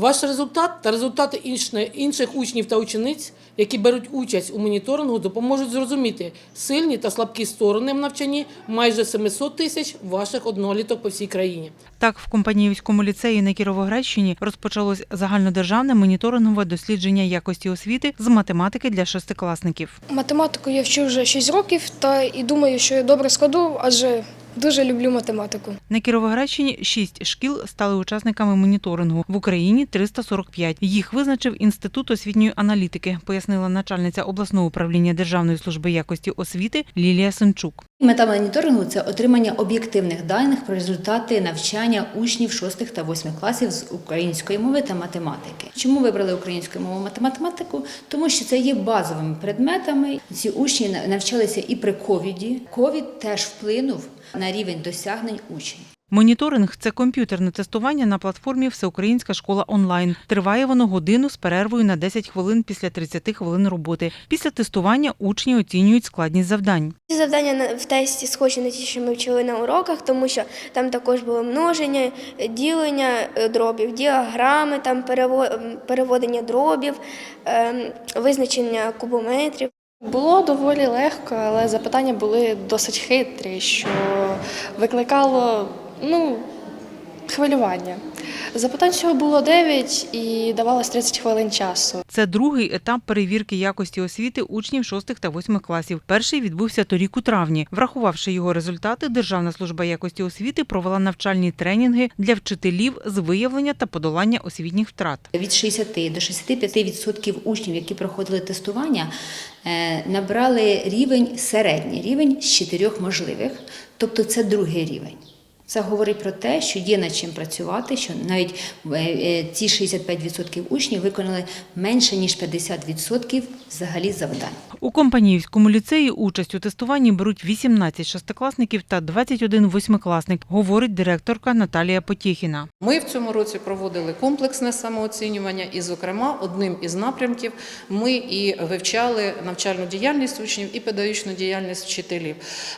Ваш результат та результати інших учнів та учениць, які беруть участь у моніторингу, допоможуть зрозуміти сильні та слабкі сторони в навчанні майже 700 тисяч ваших одноліток по всій країні. Так, в Компаніївському ліцеї на Кіровоградщині розпочалось загальнодержавне моніторингове дослідження якості освіти з математики для шестикласників. Математику я вчу вже 6 років та і думаю, що я добре складу, адже дуже люблю математику. На Кіровоградщині шість шкіл стали учасниками моніторингу. В Україні 345. Їх визначив Інститут освітньої аналітики, пояснила начальниця обласного управління Державної служби якості освіти Лілія Сенчук. Мета моніторингу це отримання об'єктивних даних про результати навчання учнів 6 та 8 класів з української мови та математики. Чому вибрали українську мову та математику? Тому що це є базовими предметами. Ці учні навчалися і при ковіді. Ковід теж вплинув на рівень досягнень учнів. Моніторинг це комп'ютерне тестування на платформі Всеукраїнська школа онлайн. Триває воно годину з перервою на 10 хвилин після 30 хвилин роботи. Після тестування учні оцінюють складність завдань. Ці завдання на- в тесті схожі на ті, що ми вчили на уроках, тому що там також було множення, е, ділення е, дробів, діаграми, там перево- переводення дробів, ем, визначення кубометрів. Було доволі легко, але запитання були досить хитрі, що викликало ну, хвилювання. Запитань всього було 9 і давалось 30 хвилин часу. Це другий етап перевірки якості освіти учнів 6 та 8 класів. Перший відбувся торік у травні. Врахувавши його результати, Державна служба якості освіти провела навчальні тренінги для вчителів з виявлення та подолання освітніх втрат. Від 60 до 65% учнів, які проходили тестування, е, набрали рівень середній рівень з чотирьох можливих, тобто це другий рівень. Це говорить про те, що є над чим працювати, що навіть е, е, ці 65% учнів виконали менше ніж 50% взагалі завдань. У Компаніївському ліцеї участь у тестуванні беруть 18 шестикласників та 21 восьмикласник, говорить директорка Наталія Потєхіна. Ми в цьому році проводили комплексне самооцінювання, і, зокрема, одним із напрямків ми і вивчали навчальну діяльність учнів і педагогічну діяльність вчителів.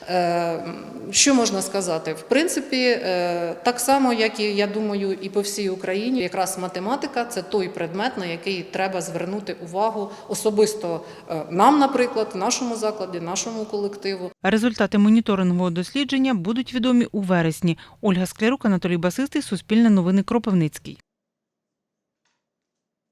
Е, Що можна сказати? В принципі, е, так само, як і я думаю, і по всій Україні, якраз математика це той предмет, на який треба звернути увагу особисто е, нам, наприклад, нашому закладі, нашому колективу. Результати моніторингового дослідження будуть відомі у вересні. Ольга Склярук, Анатолій Басистий, Суспільне новини Кропивницький.